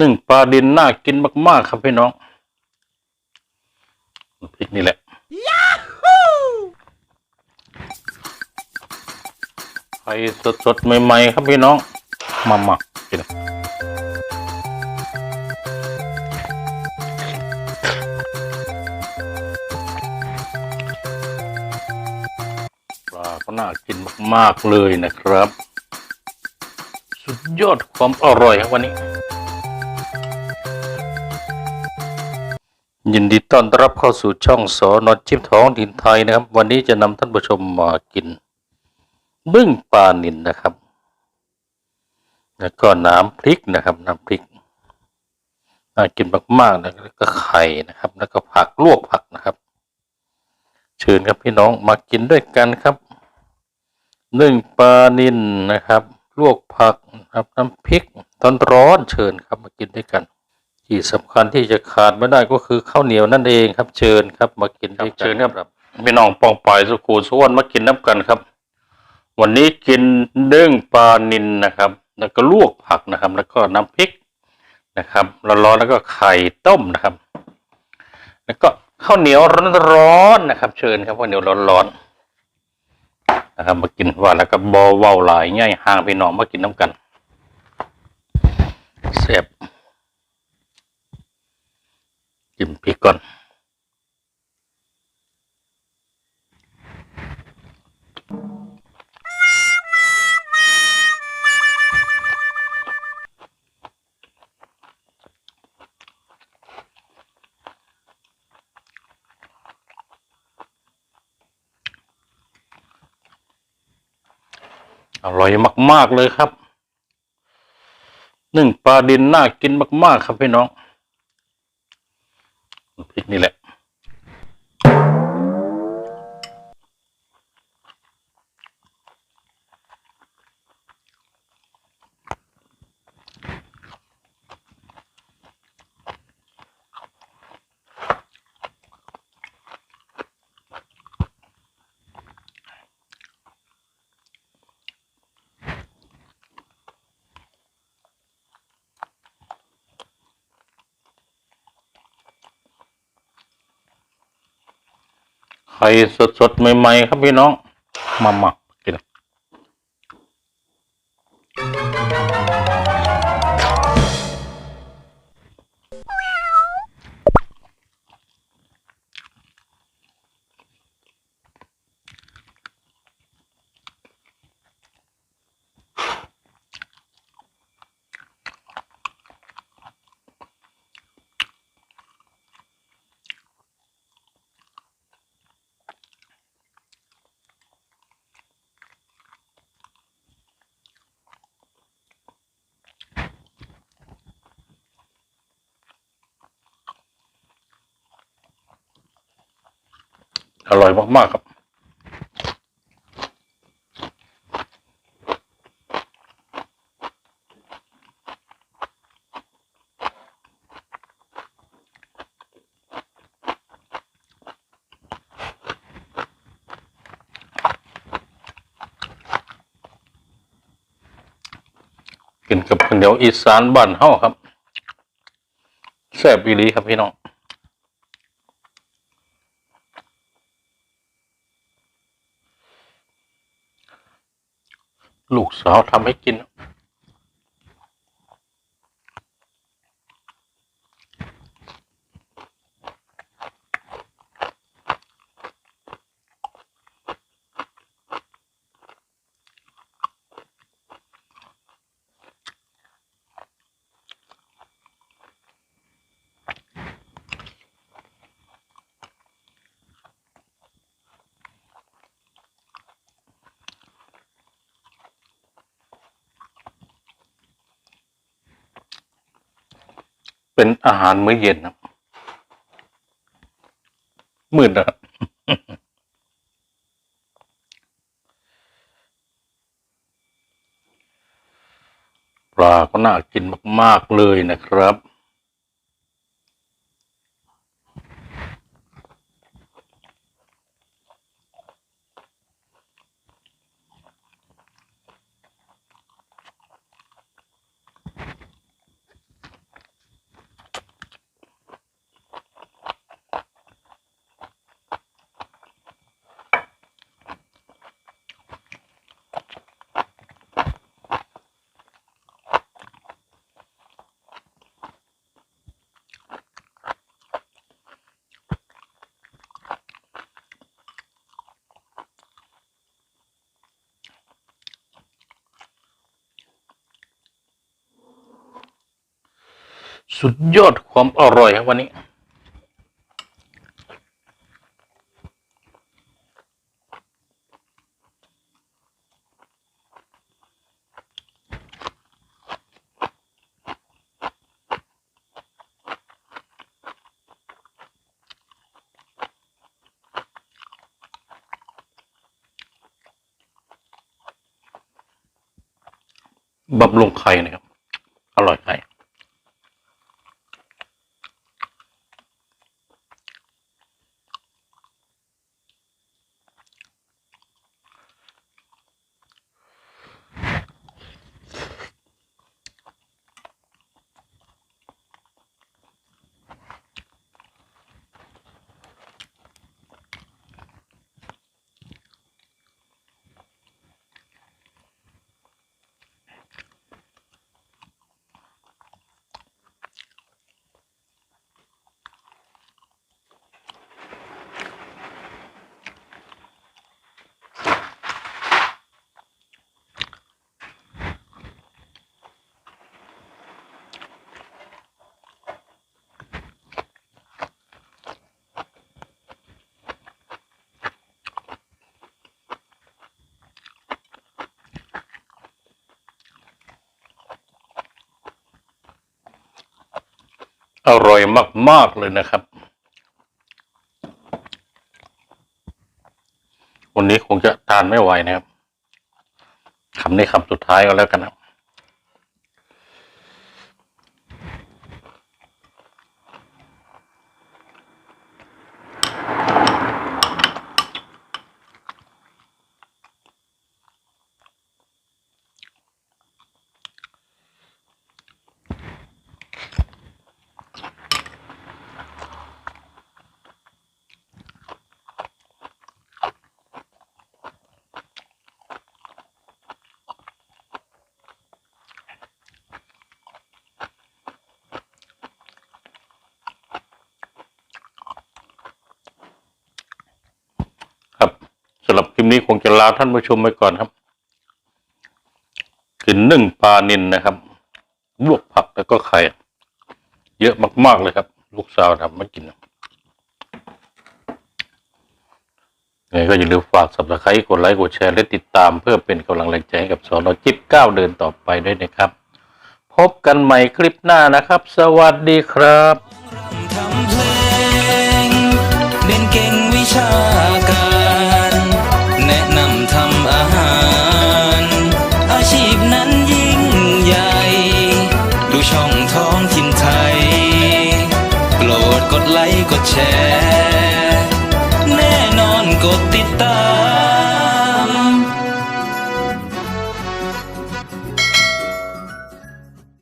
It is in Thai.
หนึ่งปลาดินน่ากินมาก ๆ ครับพี่น้องพริกนี่แหละไข่สดๆ ใหม่ ๆ ครับพี่น้อง มามากินปลาก็น่ากินมาก ๆ เลยนะครับ สุดยอดความอร่อยครับวันนี้ ยินดีต้อนรับเข้าสู่ช่องสอนอชิมท้องถิ่นไทยนะครับ วันนี้จะนำท่านผู้ชมมากินบึ้งปลานินนะครับ แล้วก็น้ำพริกนะครับ น้ำพริกน่ากินมากๆนะแล้วก็ไข่นะครับ แล้วก็ผักลวกผักนะครับ เชิญครับพี่น้องมากินด้วยกันครับนึ่งปลานินนะครับ ลวกผักนะครับน้ำพริกตอนร้อนเชิญครับมากินด้วยกัน ที่สำคัญที่จะขาดไม่ได้ก็คือข้าวเหนียวนั่นเองครับเชิญครับมากินด้วยกันเชิญครับพี่น้องปองปายสุขูสุวรรณมากินน้ำกันครับ วันนี้กินเด้งปลานินนะครับ แล้วก็ลวกผักนะครับ แล้วก็น้ำพริกนะครับร้อนๆแล้วก็ไข่ต้มนะครับ แล้วก็ข้าวเหนียวร้อนๆนะครับ เชิญครับข้าวเหนียวร้อนๆนะครับ มากินว่าแล้วก็บอเว้าหลายง่ายห่างพี่น้องมากินน้ำกันเสียบ จิ้มพริกก่อน อร่อยมาก ๆ เลยครับ นึ่งปลาดินน่ากินมาก ๆ ครับพี่น้อง พริกนี่แหละ ไข่สดๆใหม่ๆครับพี่น้องมามากิ อร่อยมาก ๆ ครับ กินกับข้าวเหนียวอีสานบ้านเฮาครับแซ่บอีหลีครับพี่น้อง ลูกสาวทำให้กิน เป็นอาหารมื้อเย็นนะมืดนะปลาก็น่ากินมาก ๆ เลยนะครับ สุดยอดความอร่อยครับวันนี้บำรุงไข่นะครับ อร่อยไข่ อร่อยมาก ๆ เลยนะครับ วันนี้คงจะทานไม่ไหวนะครับคำนี้คำสุดท้ายก็แล้วกันนะครับ ครับสำหรับคลิป นี้คงจะลาท่านผู้ชมไปก่อนครับกินนึ่งปลานินนะครับลวกผักแล้วก็ไข่ เยอะมาก ๆ เลยครับ ลูกสาวทำมากินไงก็อย่าลืมฝากสับสไครต์กดไลค์กดแชร์และติดตามเพื่อเป็นกำลังแรงใจให้กับสอนอจิ๊บก้าวเดินต่อไปด้วยนะครับ พบกันใหม่คลิปหน้านะครับ สวัสดีครับทำเพลงเด่นเก่งวิชา กดแชร์ แน่นอนกดติดตาม